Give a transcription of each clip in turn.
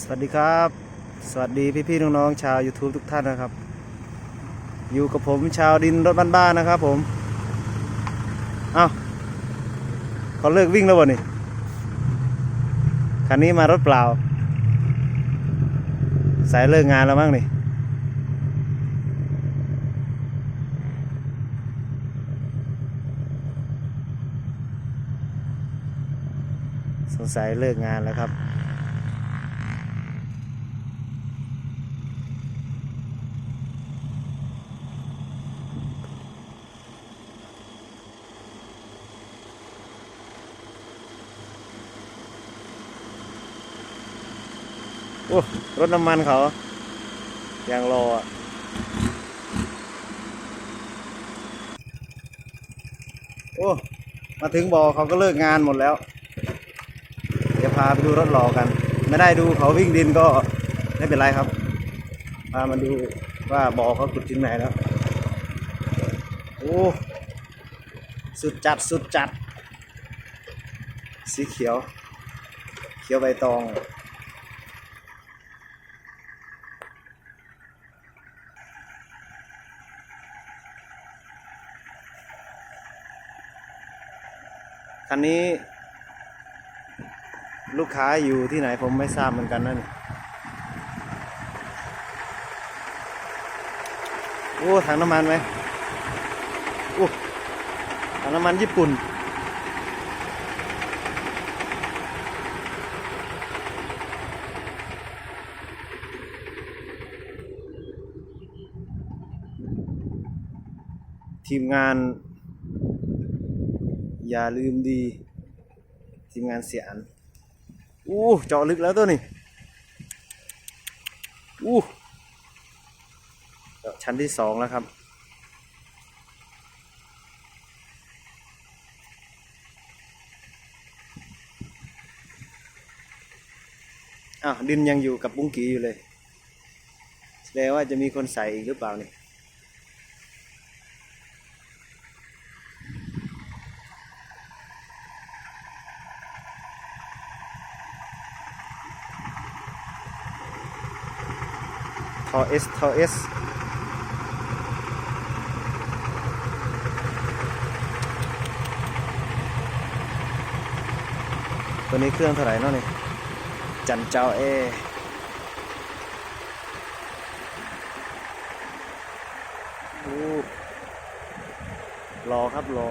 สวัสดีครับ สวัสดีพี่ๆน้องๆชาว YouTube ทุกท่านนะครับ อยู่กับผมชาวดินรถบ้านๆนะครับผม เอ้าเขาเลิกวิ่งแล้ววะนี่คันนี้มารถเปล่า สายเลิกงานแล้วมั้งนี่สงสัยเลิกงานแล้วครับ รถน้ำมันเขายังรออะโอ้ มาถึงบอเขาก็เลิกงานหมดแล้ว เดี๋ยวพาไปดูรถหล่อกัน ไม่ได้ดูเขาวิ่งดินก็ไม่เป็นไรครับ พามาดูว่าบอเขาขุดถึงไหนแล้ว โอ้ สุดจัดสุดจัด สีเขียว เขียวใบตอง คันนี้ ลูกค้าอยู่ที่ไหนผมไม่ทราบเหมือนกันนั่โอ้ถังน้ำมันไหมโอ้ถังน้ำมันญี่ปุ่น ทีมงาน อย่าลืมดี ทีมงานเสียอันอู้เจาะลึกแล้วตัวนี้อู้เจาะชั้นที่สองแล้วครับ อ้าวดินยังอยู่กับบุ้งกีอยู่เลย แสดงว่าจะมีคนใส่อีกหรือเปล่านี่ อเอสทอเอสตัวนี้เครื่องเท่าไหร่เนาะนี่จันเจ้าเอโอ้รอครับรอ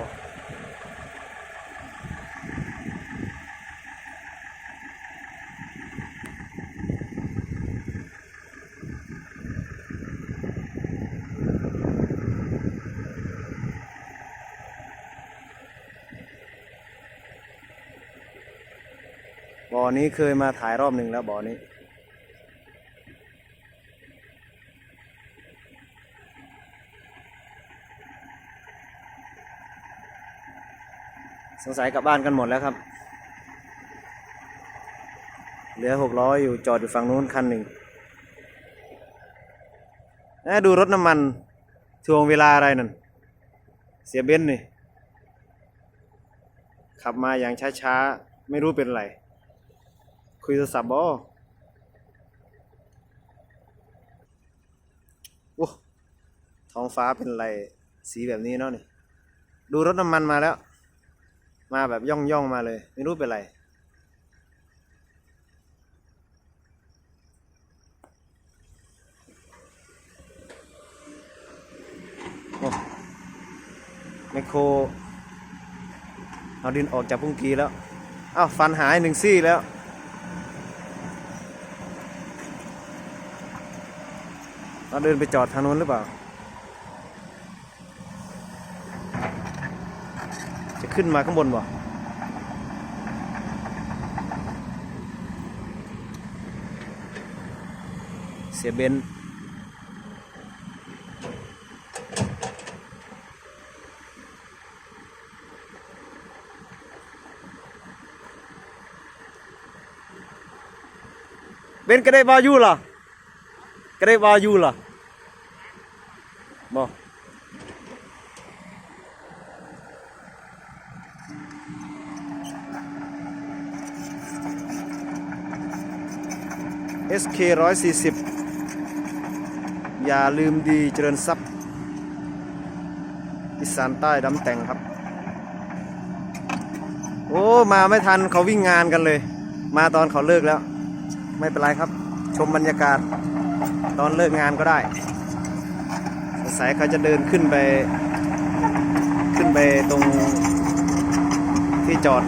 อนี้เคยมาถ่ายรอบหนึ่งแล้วบ่อนี้ สงสัยกลับบ้านกันหมดแล้วครับ เหลือหกล้อยอยู่จอดอยู่ฝั่งนู้นคันหนึ่งนะดูรถน้ำมันทวงเวลาอะไรนั่น เสียเบ้นนี่ ขับมาอย่างช้าๆ ไม่รู้เป็นไร คุยโทรศัพท์บอโอ้ท้องฟ้าเป็นไรสีแบบนี้เนาะนี่ ดูรถน้ำมันมาแล้ว มาแบบย่องย่องมาเลย ไม่รู้เป็นไร โอ้แมโครเอาดินออกจากพุ่งกีแล้ว อ้าว ฟันหายหนึ่งซี่แล้ว เราเดินไปจอดทางนู้นหรือเปล่า จะขึ้นมาข้างบนบ่เสียเบนเบนก็ได้บาอยู่เหรอ ก็ได้บาอยู่เหรอบ่ SK 140อย่าลืมดีเจริญทรัพย์อีสานใต้ดำแต่งครับ โอ้ มาไม่ทันเขาวิ่งงานกันเลย มาตอนเขาเลิกแล้ว ไม่เป็นไรครับ ชมบรรยากาศ ตอนเลิกงานก็ได้สงสัยเขาจะเดินขึ้นไป ขึ้นไปตรงที่จอด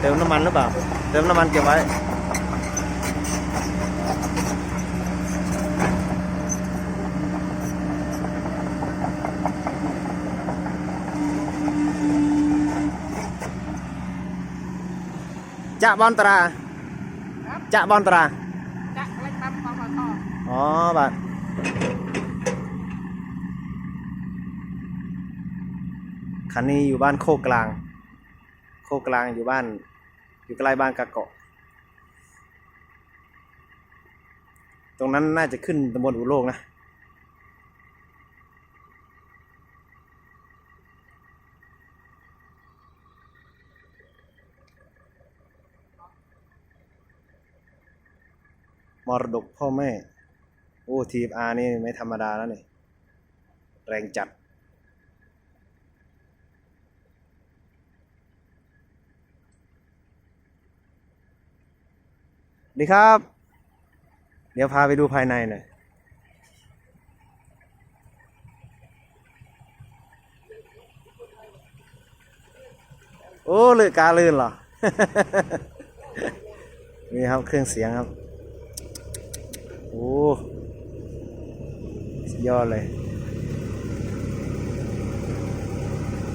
เติมน้ำมันหรือ เปล่าเติมน้ำมันเก็บไว้จะบอนตราครับจะบอนตราจะเล็กปั๊มปตทอ๋อบัดคันนี้อยู่บ้านโคกกลาง โคกกลางอยู่บ้าน อยู่ใกล้บ้านกะเกาะ ตรงนั้นน่าจะขึ้นตำบลอุโลกนะ มรดกพ่อแม่ โอ้ทีอาร์นี่ไม่ธรรมดาแล้วนี่ แรงจัด ดีครับ เดี๋ยวพาไปดูภายในหน่อยโอ้เลือกาลื่นเหรอ นี่ครับเครื่องเสียงครับ โอ้ยอดเลย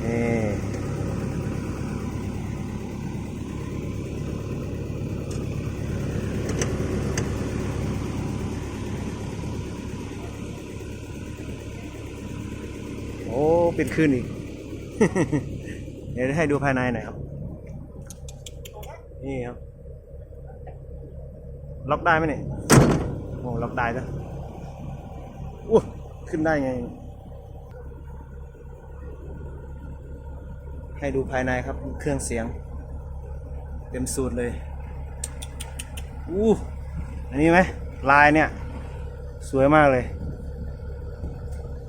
นี่ โอ้ปิดขึ้นอีก เดี๋ยวให้ดูภายในหน่อยครับ นี่ครับ ล็อกได้ไหมเนี่ยโอ้ล็อกได้ด้วยอู้ขึ้นได้ไง ให้ดูภายในครับ เครื่องเสียง เต็มสูตรเลย อู้ อันนี้ไหมลายเนี่ย สวยมากเลย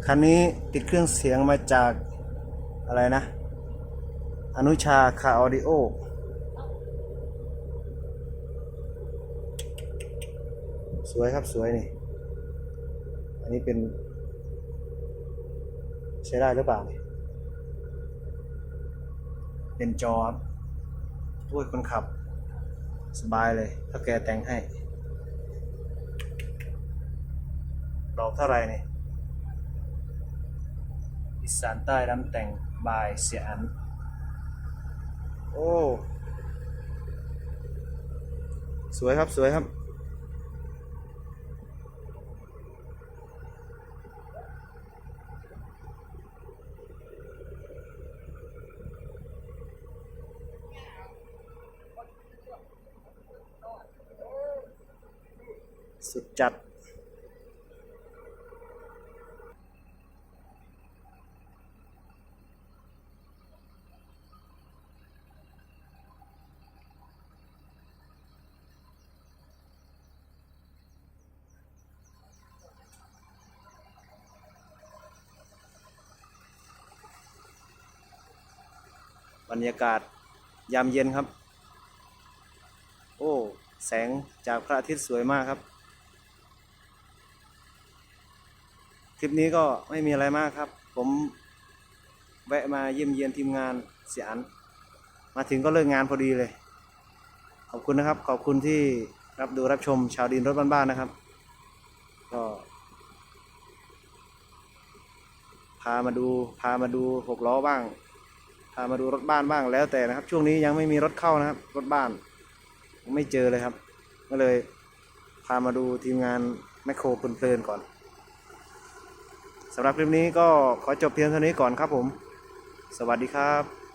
คันนี้ติดเครื่องเสียงมาจากอะไรนะ อนุชาคาออดิโอสวยครับสวยนี่ อันนี้เป็นใช้ได้หรือเปล่านี่เป็นจอครับโอ้ยคนขับ สบายเลย ถ้าแกแต่งให้ดอกเท่าไหร่นี่ อีสานใต้น้ำแต่งบายเสียอัน โอ้ สวยครับสวยครับ สุดจัด บ รรยากาศยามเย็นครับ โอ้ แสงจากพระอาทิตย์สวยมากครับ คลิปนี้ก็ไม่มีอะไรมากครับ ผมแวะมาเยี่ยมเยียนทีมงานเสียอันมาถึงก็เลิกงานพอดีเลย ขอบคุณนะครับ ขอบคุณที่รับดูรับชมชาวดินรถบ้านๆนะครับ ก็พามาดูพามาดูหกล้อบ้าง พามาดูรถบ้านบ้างแล้วแต่นะครับ ช่วงนี้ยังไม่มีรถเข้านะครับ รถบ้านไม่เจอเลยครับ ก็เลยพามาดูทีมงานแมคโครเพลินๆก่อนสำหรับคลิปนี้ก็ขอจบเพียงเท่านี้ก่อนครับผม สวัสดีครับ